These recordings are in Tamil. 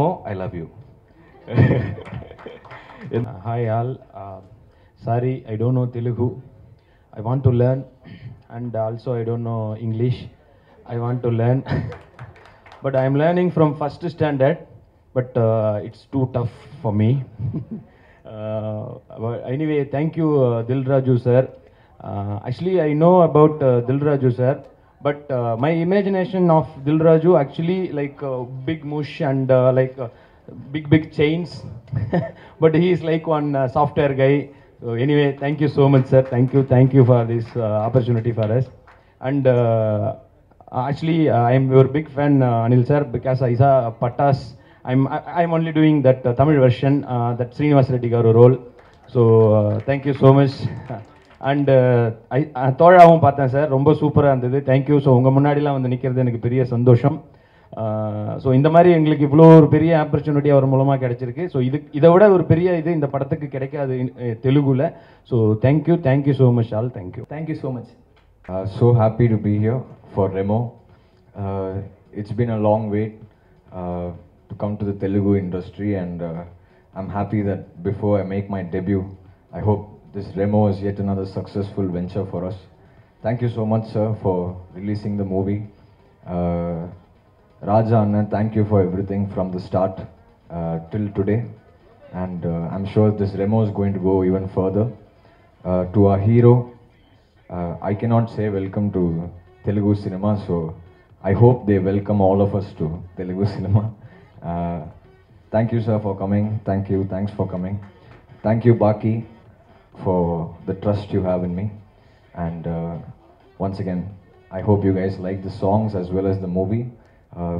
I love you. Hi all. Uh, sorry, I don't know Telugu. I want to learn, and also I don't know English. I want to learn, but I am learning from first standard. But uh, it's too tough for me. uh, but anyway, thank you, uh, Dil Raju sir. Uh, actually, I know about uh, Dil Raju sir, but uh, my imagination of Dilraju actually like uh, big mush and uh, like uh, big big chains. But he is like one uh, software guy. So anyway thank you so much sir. Thank you thank you for this uh, opportunity for us. And actually I am your big fan Anil sir because I saw Pattas. I'm I, am i am only doing that Tamil version that Srinivas Reddy role. So thank you so much. And I தோழாவும் பார்த்தேன் சார் ரொம்ப சூப்பராக இருந்தது. தேங்க்யூ ஸோ உங்கள் முன்னாடிலாம் வந்து நிற்கிறது எனக்கு பெரிய சந்தோஷம். ஸோ இந்த மாதிரி எங்களுக்கு இவ்வளோ ஒரு பெரிய ஆப்பர்ச்சுனிட்டி அவர் மூலமாக கிடைச்சிருக்கு. ஸோ இது இதை விட ஒரு பெரிய இது இந்த படத்துக்கு கிடைக்காது தெலுங்குல. So thank you thank you so much all thank you thank you so much Uh, so happy to be here for Remo. Uh, it's been a long wait uh, to come to the Telugu industry, and uh, I'm happy that before I make my debut, I hope this Remo is yet another successful venture for us. Thank you so much, sir, for releasing the movie. Uh, Raja Anna, thank you for everything from the start uh, till today, and uh, I'm sure this Remo is going to go even further. Uh, to our hero, uh, I cannot say welcome to Telugu cinema, so I hope they welcome all of us to Telugu cinema. Uh, thank you, sir, for coming. Thank you. Thanks for coming. Thank you, Baki, for the trust you have in me. And uh, once again, I hope you guys like the songs as well as the movie. Uh,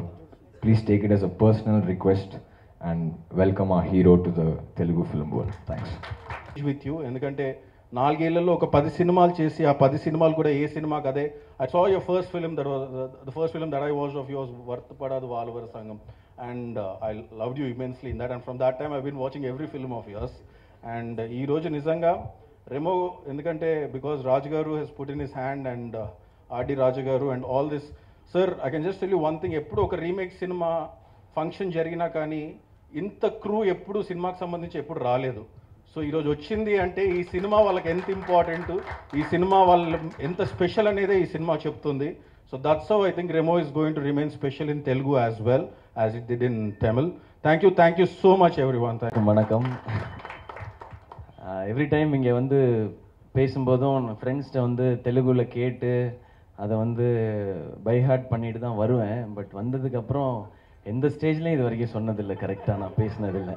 please take it as a personal request and welcome our hero to the Telugu film world. Thanks. With you, ఎందుకంటే నాలుగేళ్ళలో ఒక పది సినిమాలు చేసి ఆ పది సినిమాలు కూడా ఏ సినిమాకి అదే I saw your first film that the first film that I watch of yours Varuthapadatha వాల్వర్ Sangam and I love you immensely in that and from that time I been watching every film of yours and ఈరోజు నిజంగా రెమో ఎందుకంటే because Raju garu he's put in his hand and R D Raju garu and all this sir I can just you one thing ఎప్పుడు ఒక రీమేక్ సినిమా ఫంక్షన్ జరిగినా కానీ ఇంత క్రూ ఎప్పుడు సినిమాకి సంబంధించి ఎప్పుడు రాలేదు. సో ఈరోజు వచ్చింది అంటే ఈ సినిమా వాళ్ళకి ఎంత ఇంపార్టెంట్ ఈ సినిమా వాళ్ళ ఎంత స్పెషల్ అనేది ఈ సినిమా చెప్తుంది. So that's so I think Remo is going to remain special in Telugu as well as it did in Tamil thank you thank you so much everyone thank vanakkam every time இங்கே வந்து பேசும்போதும் ஃப்ரெண்ட்ஸ்கிட்ட வந்து தெலுங்குல கேட்டு அதை வந்து பைஹார்ட் பண்ணிட்டு தான் வருவேன். பட் வந்ததுக்கப்புறம் எந்த ஸ்டேஜ்லையும் இது வரைக்கும் சொன்னதில்லை. கரெக்டாக நான் பேசினதில்லை.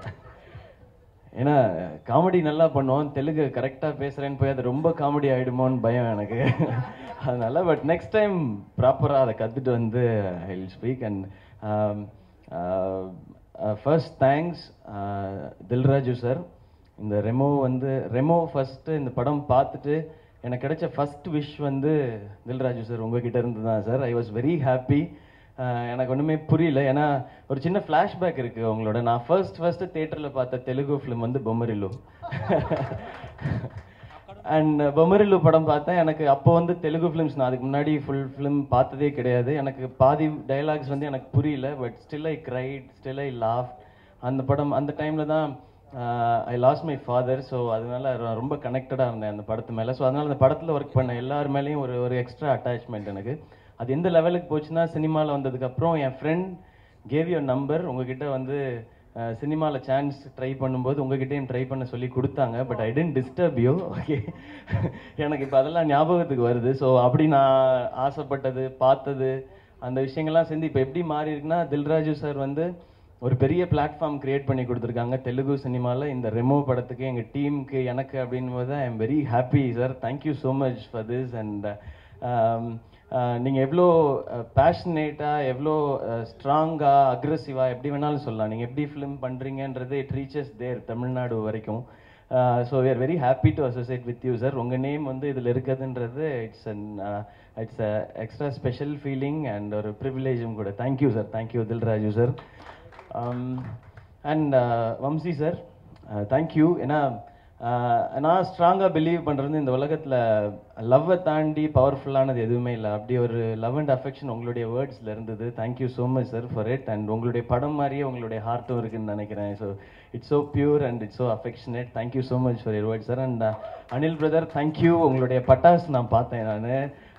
ஏன்னா காமெடி நல்லா பண்ணுவோம். தெலுங்கு கரெக்டாக பேசுகிறேன்னு போய் அது ரொம்ப காமெடி ஆகிடுமோன்னு பயம் எனக்கு. அதனால் பட் நெக்ஸ்ட் டைம் ப்ராப்பராக அதை கற்றுட்டு வந்து I will speak and first thanks Dil Raju sir இந்த ரெமோ வந்து ரெமோ ஃபஸ்ட்டு இந்த படம் பார்த்துட்டு எனக்கு கிடைச்ச ஃபர்ஸ்ட் விஷ் வந்து தில்ராஜு சார் உங்ககிட்ட இருந்து தான் sir I was very happy எனக்கு ஒன்றுமே புரியல. ஏன்னா ஒரு சின்ன ஃப்ளாஷ்பேக் இருக்குது உங்களோட. நான் ஃபர்ஸ்ட் ஃபர்ஸ்ட் தேட்டரில் பார்த்த தெலுங்கு ஃபிலிம் வந்து பொம்மரிலு அண்ட் பொம்மரிலு படம் பார்த்தேன். எனக்கு அப்போ வந்து தெலுங்கு ஃபிலிம்ஸ் நான் அதுக்கு முன்னாடி ஃபுல் ஃபிலிம் பார்த்ததே கிடையாது. எனக்கு பாதி டைலாக்ஸ் வந்து எனக்கு புரியல but still I cried still I laugh அந்த படம் அந்த டைமில் தான் I lost my father so அதனால ரொம்ப கனெக்டடாக இருந்தேன் அந்த படத்து மேலே. ஸோ அதனால அந்த படத்தில் ஒர்க் பண்ண எல்லார் மேலேயும் ஒரு ஒரு எக்ஸ்ட்ரா அட்டாச்மெண்ட் எனக்கு. அது எந்த லெவலுக்கு போச்சுன்னா சினிமாவில் வந்ததுக்கப்புறம் என் ஃப்ரெண்ட் கேவ் யோர் நம்பர் உங்ககிட்ட வந்து சினிமாவில் சான்ஸ் ட்ரை பண்ணும்போது உங்ககிட்டயும் ட்ரை பண்ண சொல்லி கொடுத்தாங்க but I didn't disturb you okay எனக்கு இப்போ அதெல்லாம் ஞாபகத்துக்கு வருது. ஸோ அப்படி நான் ஆசைப்பட்டது பார்த்தது அந்த விஷயங்கள்லாம் சேர்ந்து இப்போ எப்படி மாறி இருக்குன்னா தில்ராஜு சார் வந்து ஒரு பெரிய பிளாட்ஃபார்ம் கிரியேட் பண்ணி கொடுத்துருக்காங்க. தெலுங்கு சினிமாவில் இந்த ரெமோ படத்துக்கு எங்கள் டீமுக்கு எனக்கு அப்படின்போது போது I am very happy sir thank you so much for this and நீங்கள் எவ்வளோ பேஷனேட்டாக எவ்வளோ ஸ்ட்ராங்காக அக்ரெசிவாக எப்படி வேணாலும் சொல்லலாம். நீங்கள் எப்படி ஃபிலிம் பண்ணுறீங்கன்றது இட் ரீச்சஸ் தேர் தமிழ்நாடு வரைக்கும். So we are very happy to associate with you sir உங்கள் நேம் வந்து இதில் இருக்குதுன்றது it's an it's a extra special feeling and ஒரு ப்ரிவிலேஜும் கூட. Thank you sir thank you Dil Raju sir Um, and uh, Vamsi sir thank you uh, ஏன்னா uh, நான் ஸ்ட்ராங்காக பிலீவ் பண்ணுறது இந்த உலகத்தில் லவ்வை தாண்டி பவர்ஃபுல்லானது எதுவுமே இல்லை. அப்படி ஒரு லவ் அண்ட் அஃபெக்ஷன் உங்களுடைய வேர்ட்ஸில் இருந்தது. Thank you so much sir for it and உங்களுடைய படம் மாதிரியே உங்களுடைய ஹார்ட்டும் இருக்குன்னு நினைக்கிறேன். So it's so pure and it's so affectionate thank you so much for your word sir and Anil brother thank you உங்களுடைய பட்டாஸ் நான் பார்த்தேன் நான்.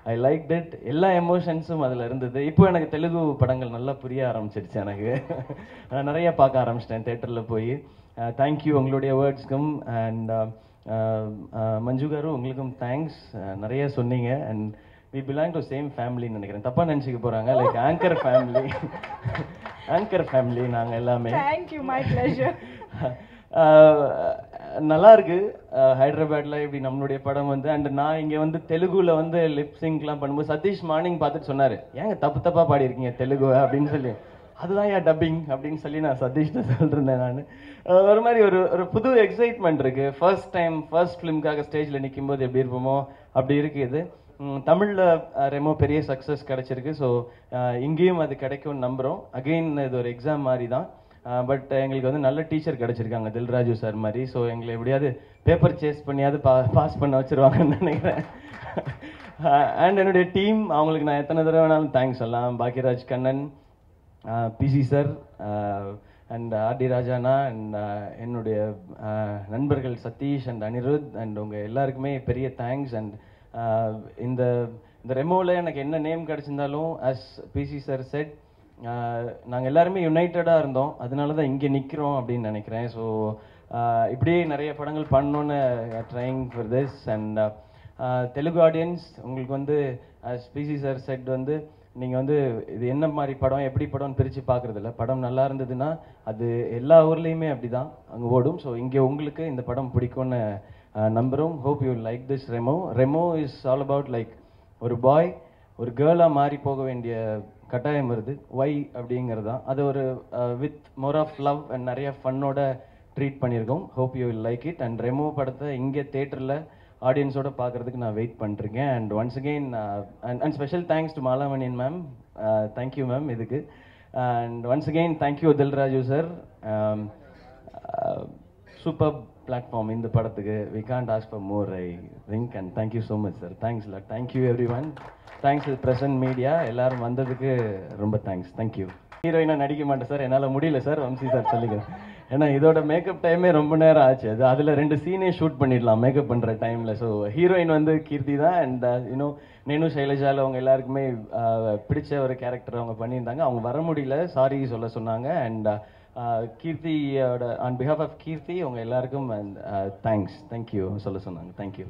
ஐ லைக் தட் எல்லா எமோஷன்ஸும் அதில் இருந்தது. இப்போ எனக்கு தெலுங்கு படங்கள் நல்லா புரிய ஆரம்பிச்சிருச்சு எனக்கு. நான் நிறைய பார்க்க ஆரம்பிச்சிட்டேன் தேட்டரில் போய். தேங்க்யூ உங்களுடைய வேர்ட்ஸ்க்கும் அண்ட் மஞ்சு காரு உங்களுக்கும் தேங்க்ஸ் நிறைய சொன்னீங்க. And we belong to same ஃபேமிலின்னு நினைக்கிறேன். தப்பாக நினச்சிக்க போகிறாங்க like anchor family anchor family நாங்கள் எல்லாமே. My pleasure. ஆஹ் நல்லா இருக்கு ஆஹ் ஹைதராபாத்ல இப்படி நம்மளுடைய படம் வந்து அண்ட் நான் இங்க வந்து தெலுங்குல வந்து லிப் சிங்க்லாம் பண்ணும்போது சதீஷ் மார்னிங் பார்த்துட்டு சொன்னாரு ஏங்க தப்பு தப்பா பாடி இருக்கீங்க தெலுங்கு அப்படின்னு சொல்லி. அதுதான் ஏன் டப்பிங் அப்படின்னு சொல்லி நான் சதீஷ்ட சொல்லிருந்தேன் நான். ஒரு மாதிரி ஒரு ஒரு புது எக்ஸைட்மெண்ட் இருக்கு. ஃபர்ஸ்ட் டைம் ஃபர்ஸ்ட் ஃபிலிம்காக ஸ்டேஜில் நிற்கும் போது எப்படி இருப்போமோ அப்படி இருக்கு இது. ரெமோ பெரிய சக்ஸஸ் கிடச்சிருக்கு. ஸோ இங்கேயும் அது கிடைக்கும்னு நம்புகிறோம் அகெயின் இது ஒரு எக்ஸாம் மாதிரி தான். பட் எங்களுக்கு வந்து நல்ல டீச்சர் கிடச்சிருக்காங்க தில்ராஜு சார் மாதிரி. ஸோ எங்களை எப்படியாவது பேப்பர் சேஸ் பண்ணியாவது பா பாஸ் பண்ண வச்சுருவாங்கன்னு நினைக்கிறேன். அண்ட் என்னுடைய டீம் அவங்களுக்கு நான் எத்தனை தடவை வேணாலும் தேங்க்ஸ் சொல்லலாம். Bhagyaraj Kannan PC sir and R D ராஜானா and என்னுடைய நண்பர்கள் சதீஷ் அண்ட் அனிருத் அண்ட் உங்கள் எல்லாருக்குமே பெரிய தேங்க்ஸ் அண்ட் இந்த இந்த ரெமோவில் எனக்கு என்ன name கிடச்சிருந்தாலும் as P C sir said நாங்கள் எல்லாருமே யுனைட்டடாக இருந்தோம். அதனால தான் இங்கே நிற்கிறோம் அப்படின்னு நினைக்கிறேன். ஸோ இப்படியே நிறைய படங்கள் பண்ணணுன்னு trying for this and Telugu audience உங்களுக்கு வந்து ஸ்பீசி சார் செட் வந்து நீங்கள் வந்து இது என்ன மாதிரி படம் எப்படி படம்னு பிரித்து பார்க்குறதில்ல. படம் நல்லா இருந்ததுன்னா அது எல்லா ஊர்லேயுமே அப்படி தான் அங்கே ஓடும். ஸோ இங்கே உங்களுக்கு இந்த படம் பிடிக்கும்னு நம்புகிறோம் hope you like this Remo Remo is all about like ஒரு பாய் ஒரு கேர்ளாக மாறி போக வேண்டிய கட்டாயம் வருது. ஒய் அப்படிங்கிறது தான் அது ஒரு with more of love and நிறைய ஃபன்னோட ட்ரீட் பண்ணியிருக்கோம். Hope you will like it and Remo படத்தை இங்கே தேட்டரில் ஆடியன்ஸோட பார்க்குறதுக்கு நான் வெயிட் பண்ணிருக்கேன். And once again and special thanks to Malamaniyan ma'am thank you ma'am இதுக்கு. And once again thank you Dil Raju sir super platform இந்த படத்துக்கு. We can't ask for more I think and thank you so much sir thanks lot thank you everyone thanks present media எல்லாரும் வந்ததுக்கு ரொம்ப தேங்க்ஸ் தேங்க்யூ ஹீரோயினாக நடிக்க மாட்டேன் சார் என்னால் முடியல சார் வம்சி சார் சொல்லிக்கிறேன் ஏன்னா இதோட மேக்கப் டைமே ரொம்ப நேரம் ஆச்சு. அது அதில் ரெண்டு சீனே ஷூட் பண்ணிடலாம் மேக்கப் பண்ணுற டைமில் ஸோ ஹீரோயின் வந்து கீர்த்தி தான். அண்ட் யூனோ நேனு சைலஜால அவங்க எல்லாருக்குமே uh, பிடிச்ச ஒரு கேரக்டர் அவங்க பண்ணியிருந்தாங்க. அவங்க வர முடியல. சாரி சொல்ல சொன்னாங்க. அண்ட் கீர்த்தியோட ஆன் பிஹாஃப் ஆஃப் கீர்த்தி அவங்க எல்லாருக்கும் தேங்க்ஸ் தேங்க்யூ சொல்ல சொன்னாங்க. தேங்க்யூ